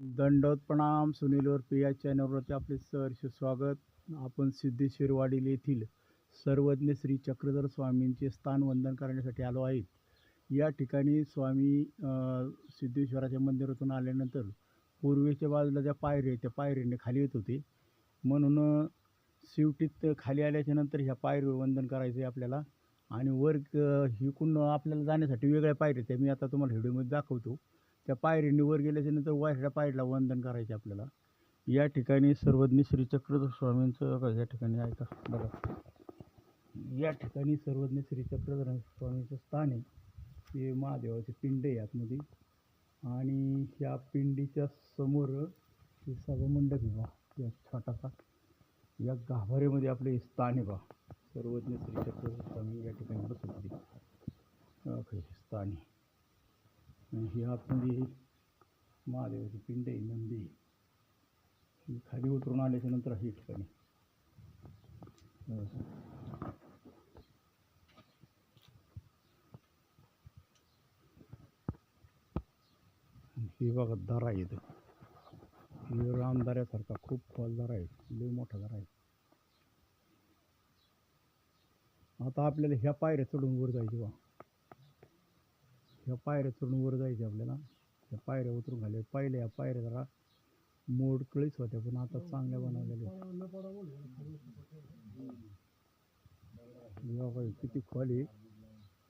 दंडवत प्रणाम सुनीलवर प्रिया चॅनलवरती आपले सहर्ष स्वागत. आपण सिद्धेश्वरवाडील येथील सर्वज्ञ श्री चक्रधर स्वामींचे स्थान वंदन करण्यासाठी आलो आहेत. या ठिकाणी स्वामी सिद्धेश्वराच्या मंदिरातून आल्यानंतर पूर्वेच्या बाजूला ज्या पायऱ्या आहेत त्या पायरीने खाली येत होते. म्हणून शेवटीत खाली आल्याच्यानंतर ह्या पायरीवर वंदन करायचं आहे आपल्याला. आणि वर हिकून आपल्याला जाण्यासाठी वेगळ्या पायऱ्या आहेत त्या मी आता तुम्हाला व्हिडिओमध्ये दाखवतो. त्या पायरीने वर गेल्याच्यानंतर पायरीला वंदन करायचे आपल्याला. या ठिकाणी सर्वज्ञ श्री चक्रधर स्वामींचं या ठिकाणी ऐका बघा. या ठिकाणी सर्वज्ञ श्री चक्रधर स्वामींचं स्थान आहे. ते महादेवाचे पिंड आहे आतमध्ये. आणि ह्या पिंडीच्या समोर हे मंडप आहे बा या छोटासा या गाभाऱ्यामध्ये आपले हे स्थान आहे बा. सर्वज्ञ श्री चक्रधर स्वामी या ठिकाणी बसत होते स्थान आहे. आणि ही आतमध्ये महादेवाची पिंड आहे नंदी आहे. ही खाली उतरून आल्याच्यानंतर ही ठिकाणी ही बघा दरा आहे इथं ही रामदाऱ्यासारखा खूप फलदार आहे लय मोठा दरा आहे आता आपल्याला ह्या पायऱ्या चढून वर जायचे बा ह्या पायऱ्या चढून वर जायचे आपल्याला. ह्या पायऱ्या उतरून घाले पहिले ह्या पायऱ्या जरा मोडकळीच होत्या पण आता चांगल्या बनवलेल्या किती खोल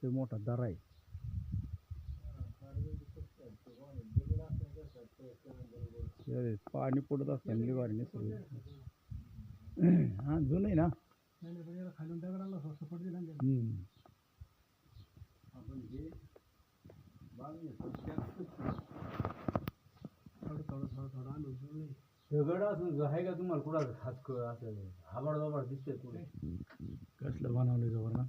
ते मोठा दरा आहे. पाणी पडत असताना लिवारीने सगळं हां जुनं आहे ना? हम्म. दगड असून आहे का तुम्हाला कुठं खास क- असं हाबाड बाबाड दिसतंय पुढे कसलं बनवलं जवळ ना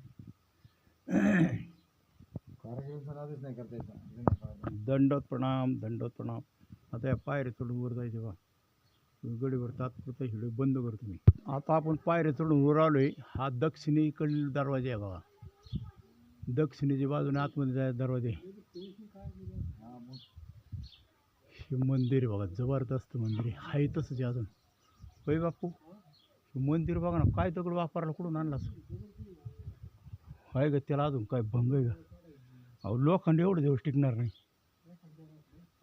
कार्यक्रम आधीच नाही करता येत दंडोत प्रणाम दंडोत प्रणाम आता या पायऱ्या चढून वर जायचे बा. गडीवर तात्पुरता हिडो बंद करतो मी. आता आपण पायऱ्या चढून वर आलोय. हा दक्षिणेकडील दरवाजा आहे बघा दक्षिणेच्या बाजूने आतमध्ये जायचा दरवाजा आहे. हे मंदिर आहे बघा जबरदस्त मंदिर आहे. हाय तसंच आहे अजून. होय बापू? हे मंदिर बघा ना काय दगड वापरायला कुठून आणला आहे ग त्याला अजून काय भंग आहे का अहो लोखंड एवढं दिवस टिकणार नाही.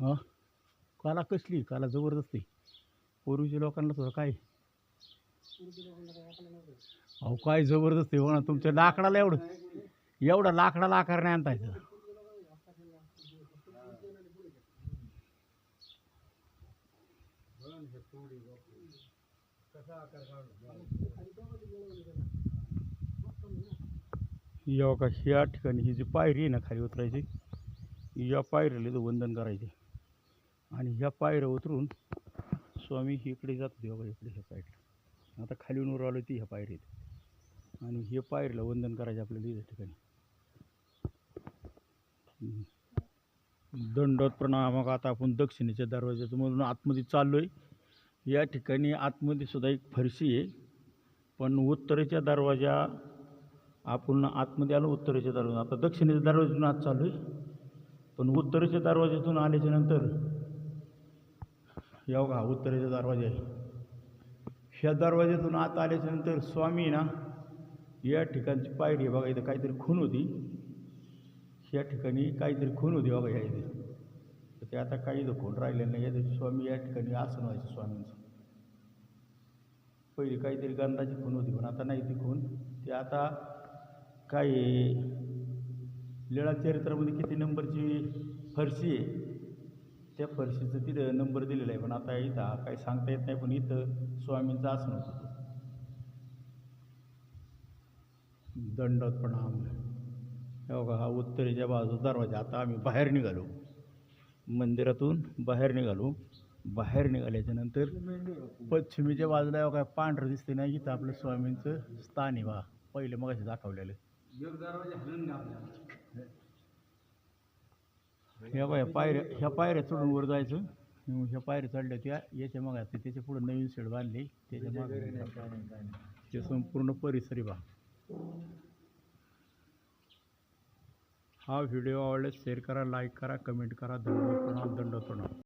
हां? काला कसली? काला जबरदस्त आहे. पूर्वीच्या लोकांना सुद्धा काय? अहो काय जबरदस्त आहे बघा ना तुमच्या लाकडाला एवढं एवढा लाकडाला आकार नाही आणता येतं. या का ह्या ठिकाणी ही जी पायरी आहे ना खाली उतरायची या पायरीला इथं वंदन करायचे. आणि ह्या पायऱ्या उतरून स्वामी इकडे जात होते बघा इकडे ह्या साईडला आता खाली उर आलो ती ह्या पायरीत. आणि हे पायरीला वंदन करायचे आपल्याला या ठिकाणी. दंडोत प्रणाम मग आता आपण दक्षिणेच्या दरवाज्याचं मधून आतमध्ये चाललो आहे या ठिकाणी आतमध्ये सुद्धा एक फरशी आहे. पण उत्तरेच्या दरवाजा आपण आतमध्ये आलो उत्तरेच्या दरवाजा. आता दक्षिणेच्या दरवाज्यातून आत चालू आहे. पण उत्तरेच्या दरवाज्यातून आल्याच्यानंतर या बघा उत्तरेचा दरवाजा आहे. ह्या दरवाज्यातून आत आल्याच्यानंतर स्वामी ना या ठिकाणची पायरी बघा इथं काहीतरी खून होती. ह्या ठिकाणी काहीतरी खून होती बघा या इथे. तर ते आता काही दुखून राहिले राहिलेलं नाही या स्वामी या ठिकाणी आसन व्हायचं स्वामींचं. पहिली काहीतरी गंधाची खून होती पण आता नाही ती खून. ते आता काय लिळा लीळा चरित्रामध्ये किती नंबरची फरशी आहे त्या फरशीचं तिथं नंबर दिलेला आहे. पण आता इथं काही सांगता येत नाही पण इथं स्वामींचं आसन होतं दंडोत प्रणाम हे बघा हा उत्तरेच्या बाजू दरवाजा. आता आम्ही बाहेर निघालो. मंदिरातून बाहेर निघालो. बाहेर निघाल्याच्यानंतर पश्चिमेच्या बाजूला काय पांढरं दिसते नाही इथं आपलं स्वामींचं स्थान आहे बा. पहिले मग दाखवलेलं. ह्या बाया पायऱ्या ह्या पायऱ्या चढून वर जायचं. ह्या पायऱ्या चढल्या त्या याच्या मग त्याच्या पुढे नवीन शेड बांधली. त्याच्यामागे ते संपूर्ण परिसरी बा. हा व्हिडिओ आवडल्यास शेअर करा लाईक करा कमेंट करा दंड प्रणाम दंड प्रणाम